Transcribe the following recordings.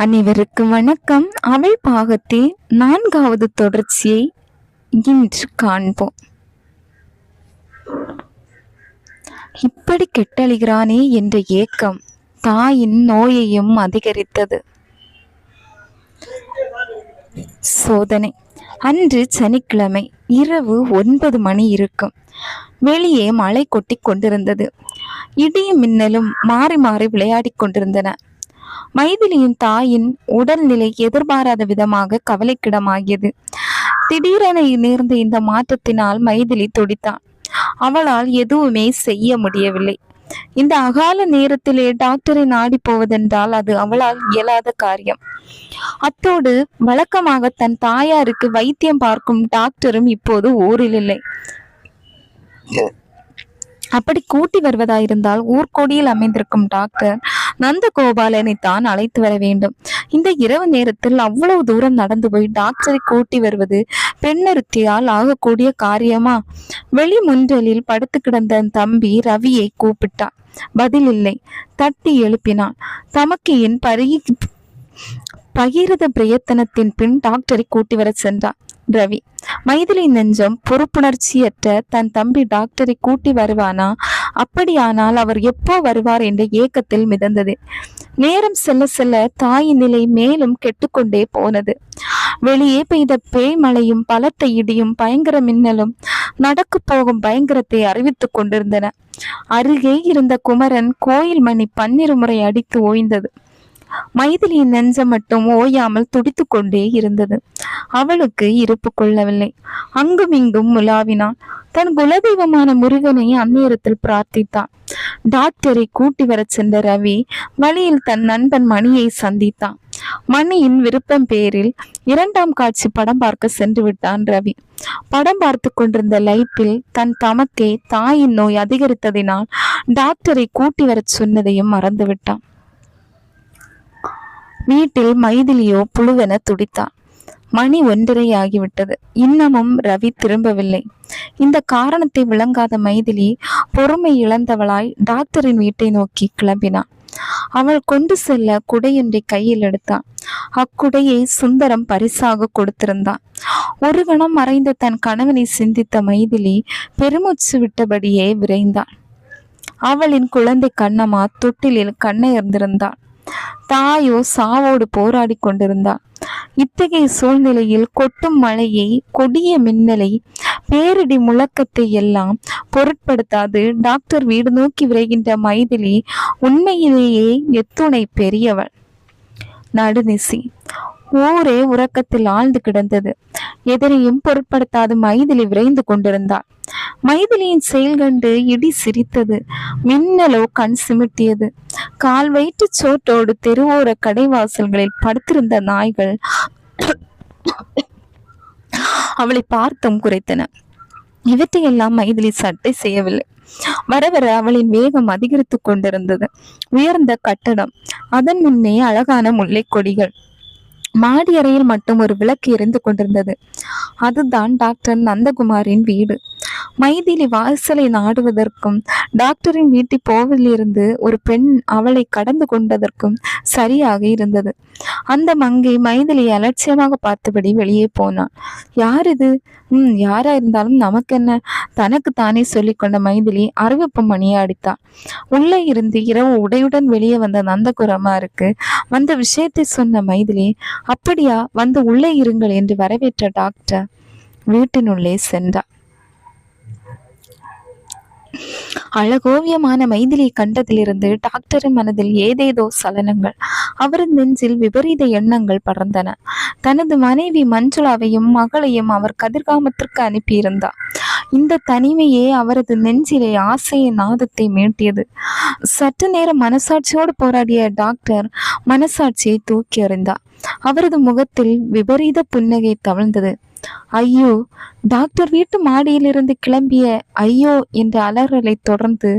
அனைவருக்கும் வணக்கம். அவள் பாகத்தே நான்காவது தொடர்ச்சியை இன்று காண்போம். இப்படி கெட்டழிகிறானே என்ற ஏக்கம் தாயின் நோயையும் அதிகரித்தது. சோதனை. அன்று சனிக்கிழமை இரவு ஒன்பது மணி இருக்கும். வெளியே மழை கொட்டி கொண்டிருந்தது. இடியும் மின்னலும் மாறி மாறி விளையாடிக் கொண்டிருந்தன. மைதிலியின் தாயின் உடல்நிலை எதிர்பாராத விதமாக கவலைக்கிடமாகியது. திடீரென நேர்ந்த இந்த மாற்றத்தினால் மைதிலி துடித்தான். அவளால் எதுவுமே செய்ய முடியவில்லை. இந்த அகால நேரத்திலே டாக்டரை நாடி போவதென்றால் அது அவளால் இயலாத காரியம். அத்தோடு வழக்கமாக தன் தாயாருக்கு வைத்தியம் பார்க்கும் டாக்டரும் இப்போது ஊரில் இல்லை. அப்படி கூட்டி வருவதாயிருந்தால் ஊர்கோடியில் அமைந்திருக்கும் டாக்டர் நந்தகோபாலனை தான் அழைத்து வர வேண்டும். இந்த இரவு நேரத்தில் அவ்வளவு தூரம் நடந்து போய் டாக்டரை கூட்டி வருவது பெண்ணொருத்தியால் ஆகக்கூடிய காரியமா? வெளி முன்றலில் படுத்து கிடந்த தம்பி ரவியை கூப்பிட்டான். பதில் இல்லை. தட்டி எழுப்பினான். தமக்கையின் பருகி பகிரத பிரயத்தனத்தின் பின் டாக்டரை கூட்டி வரச் சென்றான். ரவி. மைதிலி நெஞ்சம் பொறுப்புணர்ச்சியற்ற தன் தம்பி டாக்டரை கூட்டி வருவானா? அப்படியானால் அவர் எப்போ வருவார் என்ற ஏக்கத்தில் மிதந்தது. நேரம் செல்ல செல்ல தாயின் நிலை மேலும் கெட்டுக்கொண்டே போனது. வெளியே பெய்த பேய் மழையும் பலத்த இடியும் பயங்கர மின்னலும் நடக்கு போகும் பயங்கரத்தை அறிவித்துக் கொண்டிருந்தன. அருகே இருந்த குமரன் கோயில் மணி பன்னிரு முறை அடித்து ஓய்ந்தது. மைதிலியின் நெஞ்சம் மட்டும் ஓயாமல் துடித்து கொண்டே இருந்தது. அவளுக்கு இருப்பு கொள்ளவில்லை. அங்கும் இங்கும் முலாவினான் தன் குலதெய்வமான முருகனை அந்நேரத்தில் பிரார்த்தித்தான் டாக்டரை கூட்டி வரச் சென்ற ரவி வழியில் தன் நண்பன் மணியை சந்தித்தான். மணியின் விருப்பம் பேரில் இரண்டாம் காட்சி படம் பார்க்க சென்று விட்டான் ரவி. படம் பார்த்து கொண்டிருந்த லைப்பில் தன் தமக்கை தாயின் நோய் அதிகரித்ததினால் டாக்டரை கூட்டி வரச் சொன்னதையும் மறந்துவிட்டான். வீட்டில் மைதிலியோ புழுவென துடித்தான் மணி ஒன்றரை ஆகிவிட்டது இன்னமும் ரவி திரும்பவில்லை. இந்த காரணத்தை விளங்காத மைதிலி பொறுமை இழந்தவளாய் டாக்டரின் வீட்டை நோக்கி கிளம்பினான் அவள் கொண்டு செல்ல குடையொன்றை கையில் எடுத்தான் அக்குடையை சுந்தரம் பரிசாக கொடுத்திருந்தான் ஒரு கணம் மறைந்த தன் கணவனை சிந்தித்த மைதிலி பெருமூச்சு விட்டபடியே விரைந்தான் அவளின் குழந்தை கண்ணம்மா தொட்டிலில் கண்ணை இருந்திருந்தாள் தாயோ சாவோடு போராடி கொண்டிருந்தாள் இத்தகைய சூழ்நிலையில் கொட்டும் மழையை கொடிய மின்னலை பேரிடி முழக்கத்தை எல்லாம் பொருட்படுத்தாது டாக்டர் வீடு நோக்கி விரைகின்ற மைதிலி உண்மையிலேயே எத்துணை பெரியவள். நடுநிசி ஊரே உறக்கத்தில் ஆழ்ந்து கிடந்தது. எதிரையும் பொருட்படுத்தாது மைதிலி விரைந்து கொண்டிருந்தாள். மைதிலியின் செயல் கண்டு இடி சிரித்தது. மின்னலோ கண் சிமிட்டியது. கால் வயிற்று சோட்டோடு தெருவோர கடைவாசல்களில் படுத்திருந்த நாய்கள் அவளை பார்த்தும் குறைத்தன. இவற்றையெல்லாம் மைதிலி சட்டை செய்யவில்லை. வர வர அவளின் வேகம் அதிகரித்து கொண்டிருந்தது. உயர்ந்த கட்டடம். அதன் முன்னே அழகான முல்லை கொடிகள். மாடி அறையில் மட்டும் ஒரு விளக்கு எரிந்து கொண்டிருந்தது. அதுதான் டாக்டர் நந்தகுமாரின் வீடு. மைதிலி வாசலை நாடுவதற்கும் டாக்டரின் வீட்டு போவதிலிருந்து ஒரு பெண் அவளை கடந்து கொண்டதற்கும் சரியாக இருந்தது. அந்த மங்கை மைதிலி அலட்சியமாக பார்த்தபடி வெளியே போனான். யார் இது ம் யாரா இருந்தாலும் நமக்கு என்ன தனக்கு தானே சொல்லிக்கொண்ட மைதிலி அறிவிப்பு மணியை அடித்தான் உள்ளே இருந்து இரவு உடையுடன் வெளியே வந்த நந்தகுரமாருக்கு வந்த விஷயத்தை சொன்ன மைதிலி அப்படியா வந்து உள்ளே இருங்கள் என்று வரவேற்ற டாக்டர் வீட்டினுள்ளே சென்றார். அழகோவியமான மைதிலியை கண்டதிலிருந்து டாக்டரின் மனதில் ஏதேதோ சலனங்கள். அவரது நெஞ்சில் விபரீத எண்ணங்கள் படர்ந்தன. தனது மனைவி மஞ்சுளாவையும் மகளையும் அவர் கதிர்காமத்திற்கு அனுப்பியிருந்தார். இந்த தனிமையே அவரது நெஞ்சிலே ஆசைய நாதத்தை மீட்டியது. சற்று நேரம் மனசாட்சியோடு போராடிய டாக்டர் மனசாட்சியை தூக்கி எறிந்தார். அவரது முகத்தில் விபரீத புன்னகை தவழ்ந்தது. ஐயோ டாக்டர் வீட்டு மாடியிலிருந்து கிளம்பிய ஐயோ என்ற அலறலை தொடர்ந்து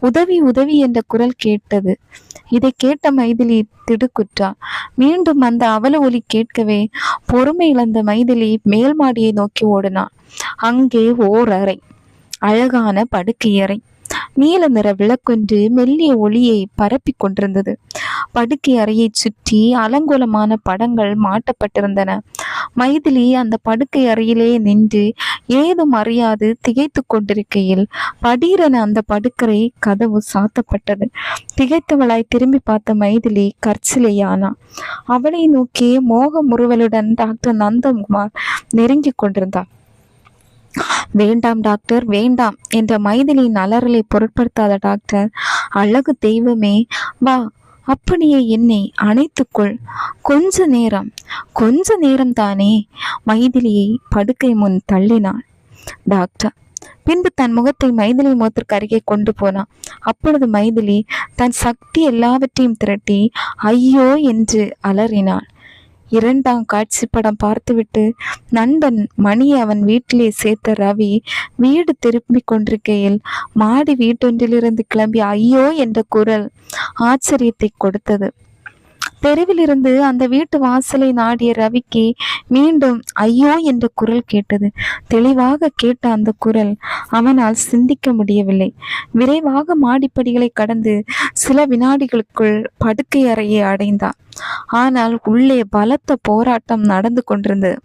உதவி உதவி என்ற குரல் கேட்டது. இதை கேட்ட மைதிலி திடுக்குற்றா. மீண்டும் அந்த அவல ஒலி கேட்கவே பொறுமை இழந்த மைதிலி மேல் மாடியை நோக்கி ஓடினான் அங்கே ஓர் அறை அழகான படுக்கை அறை. நீல நிற விளக்கொன்று மெல்லிய ஒளியை பரப்பிக் கொண்டிருந்தது. படுக்கை அறையைச் சுற்றி அலங்கோலமான படங்கள் மாட்டப்பட்டிருந்தன. மைதிலி அந்த படுக்கை அறையிலே நின்று ஏதும் அறியாது திகைத்து கொண்டிருக்கையில் படீரென அந்த படுக்கரை கதவு சாத்தப்பட்டது. திகைத்தவளாய் திரும்பி பார்த்த மைதிலி கற்சிலையானா அவளை நோக்கி மோக முறுவலுடன் டாக்டர் நந்தகுமார் நெருங்கிக் கொண்டிருந்தார். வேண்டாம் டாக்டர் வேண்டாம் என்ற மைதிலியின் அலறலை பொருட்படுத்தாத டாக்டர் அழகு தெய்வமே வா அப்படியே என்னை அணைத்துக்கொள் கொஞ்ச நேரம் கொஞ்ச நேரம் தானே மைதிலியை படுக்கை முன் தள்ளினாள். டாக்டர் பின்பு தன் முகத்தை மைதிலி முகத்திற்கு அருகே கொண்டு போனான் அப்பொழுது மைதிலி தன் சக்தி எல்லாவற்றையும் திரட்டி ஐயோ என்று அலறினாள். இரண்டாம் காட்சி படம் பார்த்துவிட்டு நண்பன் மணியை அவன் வீட்டிலே சேர்த்த ரவி வீடு திரும்பி கொண்டிருக்கையில் மாடி வீட்டொன்றிலிருந்து கிளம்பி ஐயோ என்ற குரல் ஆச்சரியத்தை கொடுத்தது. தெருவிலிருந்து அந்த வீட்டு வாசலை நாடிய ரவிக்கு மீண்டும் ஐயோ என்ற குரல் கேட்டது. தெளிவாக கேட்ட அந்த குரல் அவனால் சிந்திக்க முடியவில்லை. விரைவாக மாடிப்படிகளை கடந்து சில வினாடிகளுக்குள் படுக்கை அறையை அடைந்தான் ஆனால் உள்ளே பலத்த போராட்டம் நடந்து கொண்டிருந்தது.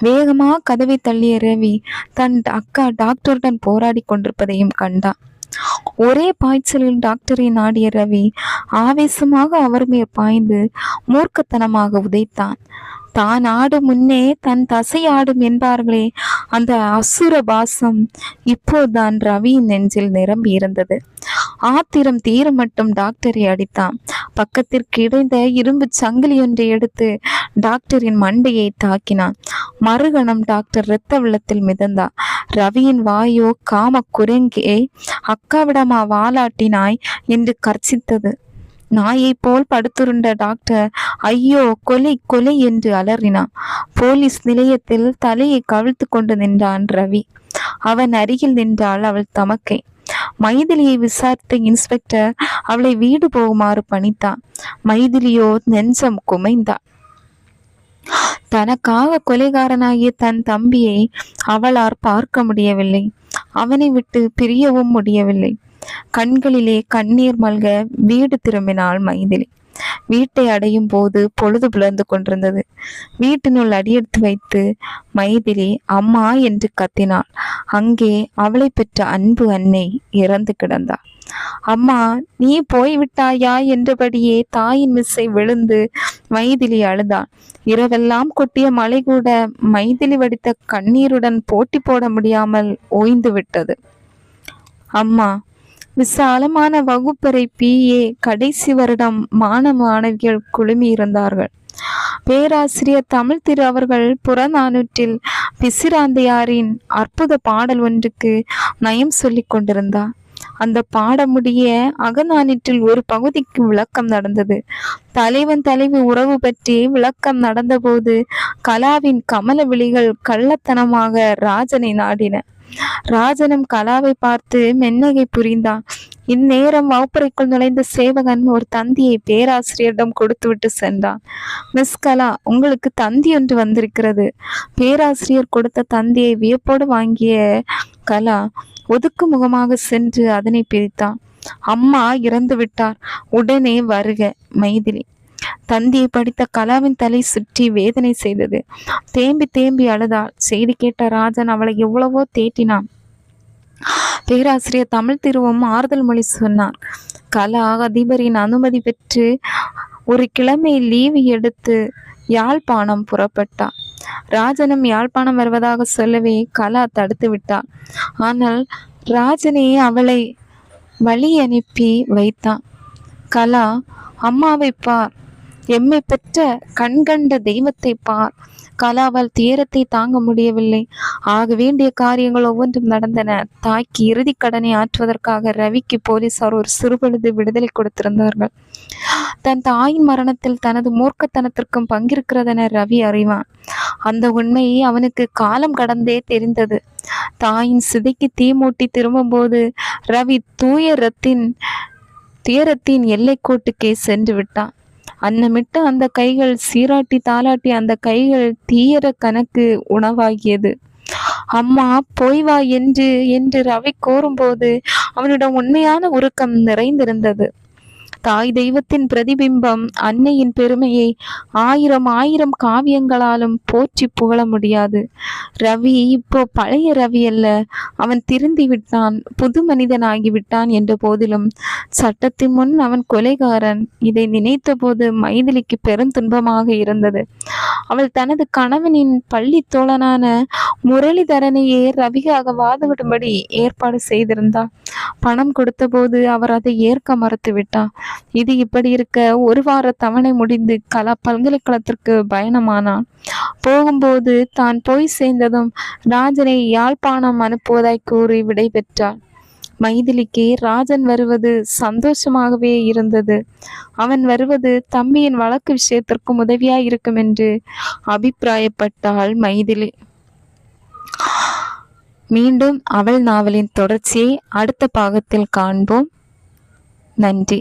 வேகமாக கதவை தள்ளிய ரவி தன் அக்கா டாக்டருடன் போராடி கொண்டிருப்பதையும் கண்டான் ஒரே பாய்ச்சலில் டாக்டரை நாடிய ரவி ஆவேசமாக அவர் மேல் பாய்ந்து மூர்க்கத்தனமாக உதைத்தான். தான் ஆடும் முன்னே தன் தசை ஆடும் என்பார்களே அந்த அசுர பாசம் இப்போதுதான் ரவியின் நெஞ்சில் நிரம்பி இருந்தது. ஆத்திரம் தீர மட்டும் டாக்டரை அடித்தான். பக்கத்திற்கு இடைந்த இரும்பு சங்கிலி ஒன்றை எடுத்து டாக்டரின் மண்டையை தாக்கினான். மறுகணம் டாக்டர் இரத்த வெள்ளத்தில் மிதந்தார். ரவியின் வாயோ காம குரங்கே அக்காவிடமா வாலாட்டினாய் என்று கர்ச்சித்தது. நாயை போல் படுத்துருண்ட டாக்டர் ஐயோ கொலை கொலை என்று அலறினான். போலீஸ் நிலையத்தில் தலையை கவிழ்த்து கொண்டு நின்றான் ரவி. அவன் அருகில் நின்றாள் அவள் தமக்கை. மைதிலியை விசாரித்த இன்ஸ்பெக்டர் அவளை வீடு போகுமாறு பணித்தான் மைதிலியோ நெஞ்சம் குமைந்தாள் தனக்காக கொலைகாரனாகிய தன் தம்பியை அவளால் பார்க்க முடியவில்லை. அவனை விட்டு பிரியவும் முடியவில்லை. கண்களிலே கண்ணீர் மல்க வீடு திரும்பினாள் மைதிலி. வீட்டை அடையும் போது பொழுது புலர்ந்து கொண்டிருந்தது. வீட்டினுள் அடியெடுத்து வைத்து மைதிலி அம்மா என்று கத்தினாள். அங்கே அவளை பெற்ற அன்பு அன்னை இறந்து கிடந்தாள். அம்மா நீ போய்விட்டாயா? என்றபடியே தாயின் மிஸ்ஸை விழுந்து மைதிலி அழுதாள். இரவெல்லாம் கொட்டிய மழை கூட மைதிலி வடித்த கண்ணீருடன் போட்டி போட முடியாமல் ஓய்ந்து விட்டது. அம்மா விசாலமான வகுப்பறை பிஏ கடைசி வருடம் மாண மாணவிகள் குழுமி இருந்தார்கள். பேராசிரியர் தமிழ் திரு அவர்கள் புறநானூற்றில் பிசிராந்தையாரின் அற்புத பாடல் ஒன்றுக்கு நயம் சொல்லி கொண்டிருந்தார். அந்த பாடமுடிய அகநானூற்றில் ஒரு பகுதிக்கு விளக்கம் நடந்தது. தலைவன் தலைவி உறவு பற்றி விளக்கம் நடந்தபோது கலாவின் கமல விழிகள் கள்ளத்தனமாக ராஜனை நாடின. ராஜனும் கலாவை பார்த்து மென்னகை புரிந்தான். இந்நேரம் வகுப்பறைக்குள் நுழைந்த சேவகன் ஒரு தந்தியை பேராசிரியரிடம் கொடுத்துவிட்டு சென்றான். மிஸ் கலா உங்களுக்கு தந்தி ஒன்று வந்திருக்கிறது. பேராசிரியர் கொடுத்த தந்தியை வியப்போடு வாங்கிய கலா ஒதுக்கு முகமாக சென்று அதனை பிரித்தான். அம்மா இறந்து விட்டார் உடனே வருக மைதிலி. தந்தியை படித்த கலாவின் தலை சுற்றி வேதனை செய்தது. தேம்பி தேம்பி அழுதாள். செய்தி கேட்ட ராஜன் அவளை எவ்வளவோ தேட்டினான் பேராசிரியர் தமிழ் திருவும் ஆறுதல் மொழி சொன்னார். கலா அதிபரின் அனுமதி பெற்று ஒரு கிழமை லீவு எடுத்து யாழ்ப்பாணம் புறப்பட்டார் ராஜனும் யாழ்ப்பாணம் வருவதாக சொல்லவே கலா தடுத்து விட்டார் ஆனால் ராஜனே அவளை வழி அனுப்பி வைத்தான். கலா அம்மாவை பார். எம்மை பெற்ற கண்கண்ட தெய்வத்தை பார். கலாவால் துயரத்தை தாங்க முடியவில்லை. ஆக வேண்டிய காரியங்கள் ஒவ்வொன்றும் நடந்தன. தாய்க்கு இறுதி கடனை ஆற்றுவதற்காக ரவிக்கு போலீசார் ஒரு சிறுபொழுது விடுதலை கொடுத்திருந்தார்கள். தன் தாயின் மரணத்தில் தனது மூர்க்கத்தனத்திற்கும் பங்கிருக்கிறதென ரவி அறிவான். அந்த உண்மையை அவனுக்கு காலம் கடந்தே தெரிந்தது. தாயின் சிதைக்கு தீ மூட்டி திரும்பும்போது ரவி தூயரத்தின் துயரத்தின் எல்லைக்கோட்டுக்கே சென்று விட்டான். அன்னமிட்டு அந்த கைகள் சீராட்டி தாளாட்டி அந்த கைகள் தீயர கணக்கு உணவாகியது. அம்மா போய் வா என்று என்று ரவி கோரும்போது அவனிடம் உண்மையான உருக்கம் நிறைந்திருந்தது. தாய் தெய்வத்தின் பிரதிபிம்பம் அன்னையின் பெருமையை ஆயிரம் ஆயிரம் காவியங்களாலும் போற்றி புகழ முடியாது. ரவி இப்போ பழைய ரவி அல்ல. அவன் திருந்தி விட்டான் புது மனிதனாகி விட்டான் என்ற போதிலும் சட்டத்தின் முன் அவன் கொலைகாரன். இதை நினைத்த போது மைதிலிக்கு பெருந்துன்பமாக இருந்தது. அவள் தனது கணவனின் பள்ளி தோழனான முரளிதரனையே ரவிக்காக வாதுவிடும்படி ஏற்பாடு செய்திருந்தாள். பணம் கொடுத்தபோது அவர் அதை ஏற்க மறுத்து விட்டார் இது இப்படி இருக்க ஒரு வார தவணை முடிந்து கலா பல்கலைக்கழகத்திற்கு பயணமானான். போகும்போது தான் போய் சேர்ந்ததும் ராஜனை யாழ்ப்பாணம் அனுப்புவதாய் கூறி விடை பெற்றாள் மைதிலிக்கு ராஜன் வருவது சந்தோஷமாகவே இருந்தது. அவன் வருவது தம்பியின் வழக்கு விஷயத்திற்கும் உதவியாய் இருக்கும் என்று அபிப்பிராயப்பட்டாள் மைதிலி. மீண்டும் அவள் நாவலின் தொடர்ச்சியை அடுத்த பாகத்தில் காண்போம். நன்றி.